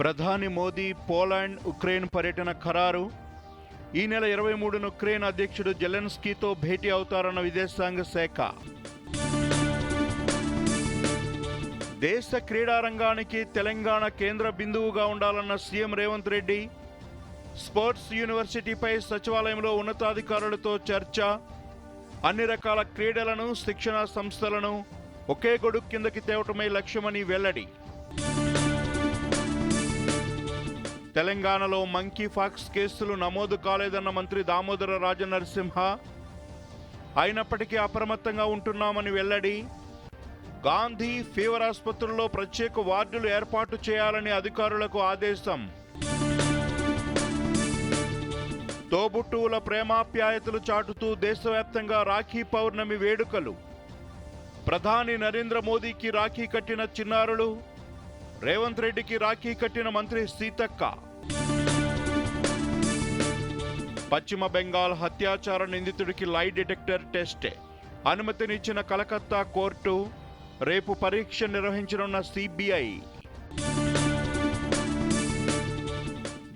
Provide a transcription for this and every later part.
ప్రధాని Modi Poland Ukraine పర్యటన ఖరారు. ఈ నెల ఇరవై మూడున ఉక్రెయిన్ అధ్యక్షుడు జెలెన్స్కీతో భేటీ అవుతారన్న విదేశాంగ శాఖ. దేశ క్రీడా రంగానికి తెలంగాణ కేంద్ర బిందువుగా ఉండాలన్న సీఎం రేవంత్ రెడ్డి స్పోర్ట్స్ యూనివర్సిటీపై సచివాలయంలో ఉన్నతాధికారులతో చర్చ. అన్ని రకాల క్రీడలను శిక్షణా సంస్థలను ఒకే గొడుగు కిందకి తేవటమే లక్ష్యమని వెల్లడి. తెలంగాణలో మంకీ ఫాక్స్ కేసులు నమోదు కాలేదన్న మంత్రి దామోదర రాజనరసింహ అయినప్పటికీ అప్రమత్తంగా ఉంటున్నామని వెల్లడి. గాంధీ ఫీవర్ ఆసుపత్రుల్లో ప్రత్యేక వార్డులు ఏర్పాటు చేయాలని అధికారులకు ఆదేశం. తోబుట్టువుల ప్రేమాప్యాయతలు చాటుతూ దేశవ్యాప్తంగా రాఖీ పౌర్ణమి వేడుకలు. ప్రధాని నరేంద్ర మోదీకి రాఖీ కట్టిన చిన్నారులు రేవంత్ రెడ్డికి రాఖీ కట్టిన మంత్రి సీతక్క. పశ్చిమ బెంగాల్ హత్యాచార నిందితుడికి లై డిటెక్టర్ టెస్ట్ అనుమతినిచ్చిన కలకత్తా కోర్టు రేపు పరీక్ష నిర్వహించనున్న సిబిఐ.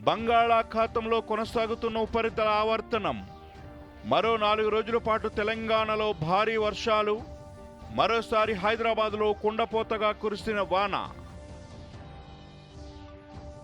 బంగాళాఖాతంలో కొనసాగుతున్న ఉపరితల ఆవర్తనం. మరో నాలుగు రోజుల పాటు తెలంగాణలో భారీ వర్షాలు. మరోసారి హైదరాబాద్లో కుండపోతగా కురిసిన వాన.